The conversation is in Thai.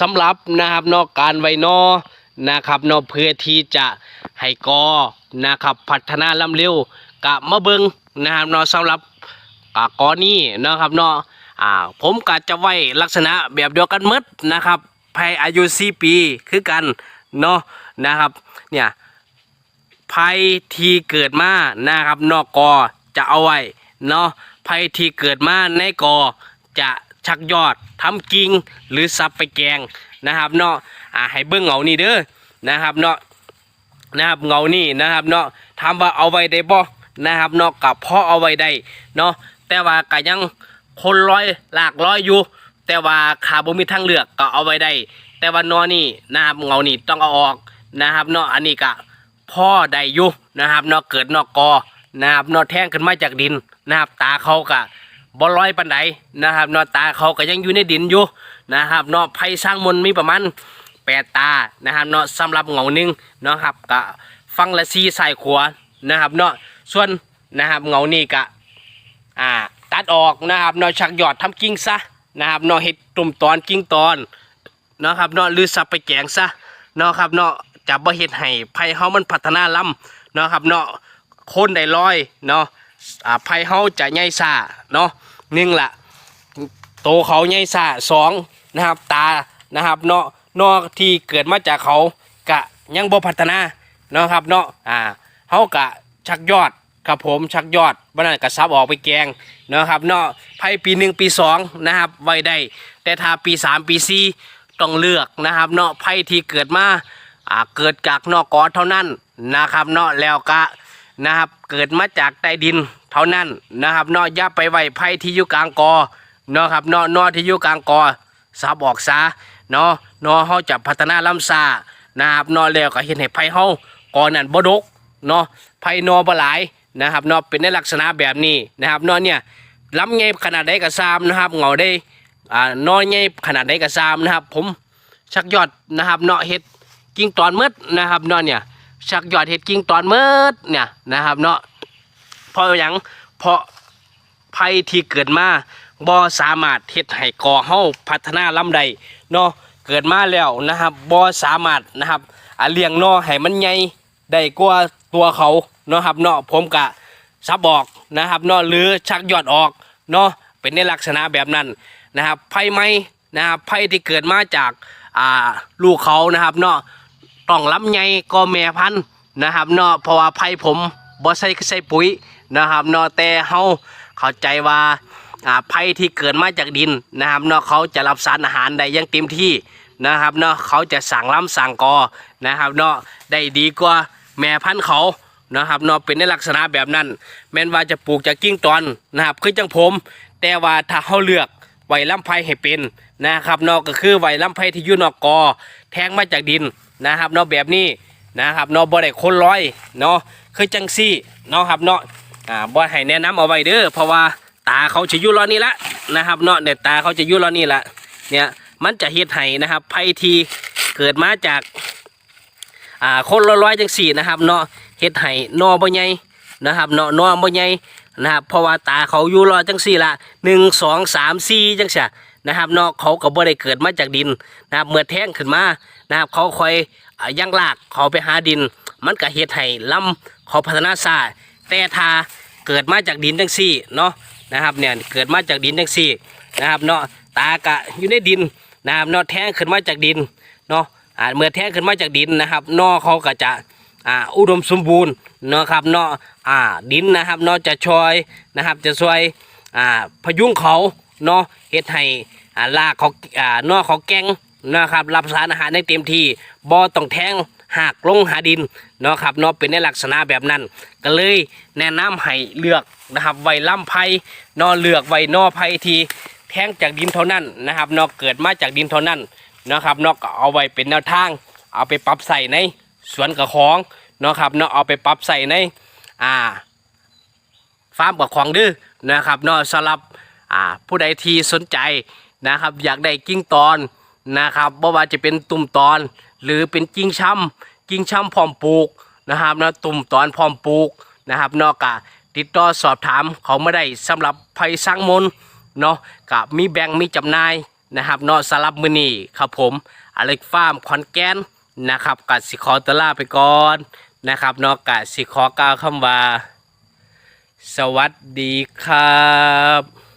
สำหรับนะครับนอกการไวนอนะครับนอเพื่อที่จะให้กอนะครับพัฒนาลำเร็วกะมาเบิงนะครับนอสำหรับกอนี้นะครับนาะอ่าผมก็จะไว้ลักษณะแบบเดียวกันมดนะครับภายอายุ 4 ปีคือกันเนาะนะครับเนี่ยภัยที่เกิดมานะครับนอกกอจะเอาไว้เนาะภัยที่เกิดมาในกอจะ ชักยอดทำกิ่งหรือซับไปแกงนะครับเนาะอ่าให้เบิ้งเงานี่เด้อนะครับเนาะนะครับเงานี่นะครับเนาะถามว่าเอาไว้ได้บ่นะครับเนาะกับพ่อเอาไว้ได้เนาะแต่ว่าก็ยังคนร้อยหลากร้อยอยู่ แต่ว่าขาบ่มีทางเลือกก็เอาไว้ได้ แต่ว่านอนี่นะครับเงานี่ต้องเอาออกนะครับเนาะอันนี้ก็พ่อได้อยู่นะครับเนอกเกิดนอกกอนะครับเนอกแท่งขึ้นมาจากดินนะครับตาเขากะ บอลอยปันไดนะครับเนอตาเขาก็ยังอยู่ในดินอยู่นะครับเนอไผ่สร้างมนต์มีประมาณแปดตานะครับเนาะสำหรับเหงาหนึ่งเนาะครับกะฟังละซีใส่ขวานะครับเนาะส่วนนะครับเหงานี่กะอ่าตัดออกนะครับเนาะชักยอดทำกิ่งซะนะครับเนาะเห็ดตุ่มตอนกิ่งตอนเนาะครับเนาะหรือสับไปแกงซะเนาะครับเนาะจะบ่เฮ็ดให้ไผเฮามันพัฒนาล้ำเนาะครับเนาะคนได้ร้อยเนาะ อ่าไผเฮาจะใหญ่ซ่าเนาะหนึ่งละโตเขาใหญ่ซ่าสองนะครับตานะครับเนาะเนอกที่เกิดมาจากเขากะยังบ่พัฒนาเนาะครับเนาะอ่าเฮากะชักยอดครับผมชักยอดบ่นั้นก็ซับออกไปแกงเนาะครับเนาะไผปีหนึ่งปีสองนะครับไว้ได้ แต่ถ้าปีสามปีสี่ต้องเลือกนะครับเนาะไพ่ที่เกิดมาอ่าเกิดจากนอกกอเท่านั้นนะครับเนาะแล้วก็ นะครับ เกิดมาจากใต้ดินเท่านั้นนะครับนาะอย่าไปไว้ไพ่ที่อยู่กลางกอเนาะครับนาะเนอที่อยู่กลางกอซับออกซะเนาะนาะเฮาจะพัฒนาลำซานะครับนาะแล้วก็เห็นให้ไพ่เฮากอนั่นบ่ดกเนาะไพ่นอบ่หลายนะครับนาะเป็นในลักษณะแบบนี้นะครับนาะเนี่ยลำไงขนาดใดก็ซามนะครับเงาได้อ่านอยใหญ่ขนาดใดก็ซามนะครับ ผมชักยอดนะครับเนาะเห็ดกิ่งตอนเมดนะครับนาะเนี่ย ชักหยอดเห็ดกิ่งตอนเมดเนี่ยนะครับเนาะเพราะอย่างเพราะภัยที่เกิดมาบ่สามารถเฮ็ดให้ก่อเฮาพัฒนาลำใดเนาะเกิดมาแล้วนะครับบ่สามารถนะครับอ่าเลี้ยงนอให้มันใหญ่ได้กว่าตัวเขาเนาะครับเนาะผมกะซับออกนะครับเนาะหรือชักยอดออกเนาะเป็นในลักษณะแบบนั้นนะครับไผ่ไหมนะครับไผ่ที่เกิดมาจากอ่าลูกเขานะครับเนาะ ต้องล้ำไงก็แม่พันธุ์นะครับเนาะเพราะว่าไผ่ผมบ่ใส่ใส่ปุ๋ยนะครับเนาะแต่เฮาเข้าใจว่าไผ่ที่เกิดมาจากดินนะครับเนาะเขาจะรับสารอาหารได้อย่างเต็มที่นะครับเนาะเขาจะสั่งล้ำสั่งกอนะครับเนาะได้ดีกว่าแม่พันธุ์เขานะครับเนาะเป็นในลักษณะแบบนั้น แม้นว่าจะปลูกจากกิ่งตอนนะครับคือจังผม แต่ว่าถ้าเขาเลือกไว้ลำไผ่ให้เป็นนะครับเนอกก็คือไว้ลำไผ่ที่อยู่นอกกอ แทงมาจากดิน นะครับเนอกแบบนี้นะครับเนอกบ่ได้คนร้อยเนาะคือจังซี่เนาะครับเนาะอ่าบ่ให้แนะนำเอาไว้เด้อเพราะว่าตาเขาจะอยู่รอนี่ละนะครับเนาะเนี่ยตาเขาจะอยู่รอนี่ละเนี่ยมันจะเฮ็ดให้นะครับไผ่ที่เกิดมาจากอ่าคนร้อยจังสี่นะครับเนาะเฮ็ดให้นอบ่ใหญ่นะครับเนาะนอบ่ใหญ่นะครับเพราะว่าตาเขาอยู่รอจังสี่ละหนึ่งสองสามสี่จังเสีย นะครับเนาะเขาก็บ่ได้เกิดมาจากดินนะครับเมื่อแท่งขึ้นมานะครับเขาคอยอย่างลากเขาไปหาดิน มันก็เฮ็ดให้ลำเขาพัฒนาซาแต่ถ้าเกิดมาจากดินจังสี่เนาะนะครับเนี่ยเกิดมาจากดินจังสี่นะครับเนาะตากะอยู่ในดินนะครับเนาะแท่งขึ้นมาจากดินเนาะอ่าเมื่อแท่งขึ้นมาจากดินนะครับนอเขาก็จะอ่าอุดมสมบูรณ์เนาะครับเนาะอ่าดินนะครับเนาะจะช่วยนะครับจะช่วยอ่าพยุงเขา เนาะเฮ็ดให้อ่ากเขาอ่านอเขาแกงนะครับรับสารอาหารได้เต็มที่บ่ต้องแทงหักลงหาดินเนาะครับเนาะเป็นในลักษณะแบบนั้น ก็เลยแนะนำให้เลือกนะครับไว้ล่ำไผ่นอเลือกไว้นอไผ่ที่แทงจากดินเท่านั้นนะครับเนาะเกิดมาจากดินเท่านั้นนะครับเนาะก็เอาไว้เป็นแนวทาง เอาไปปรับใส่ในสวนกับของเนาะครับเนาะเอาไปปรับใส่ในอ่าฟาร์มกับของดื้อนะครับเนาะสำรับ อ่าผู้ใดที่สนใจนะครับ อยากได้กิ้งตอนนะครับบ่ว่าจะเป็นตุ่มตอน หรือเป็นกิ้งช่ำกิ้งช่ำพร้อมปลูกนะครับเนาะตุ่มตอนพร้อมปลูกนะครับเนาะกติดต่อสอบถามเขาไม่ได้สำหรับภัยสร้างมนเนาะกับมีแบ่งมีจำหน่ายนะครับเนาะสำหรับมือนี้ครับผมอเล็กฟาร์มขอนแก่นนะครับกัสิขอตวลาไปก่อนนะครับเนาะกะสิขอกล่าวคำว่า สวัสดีครับ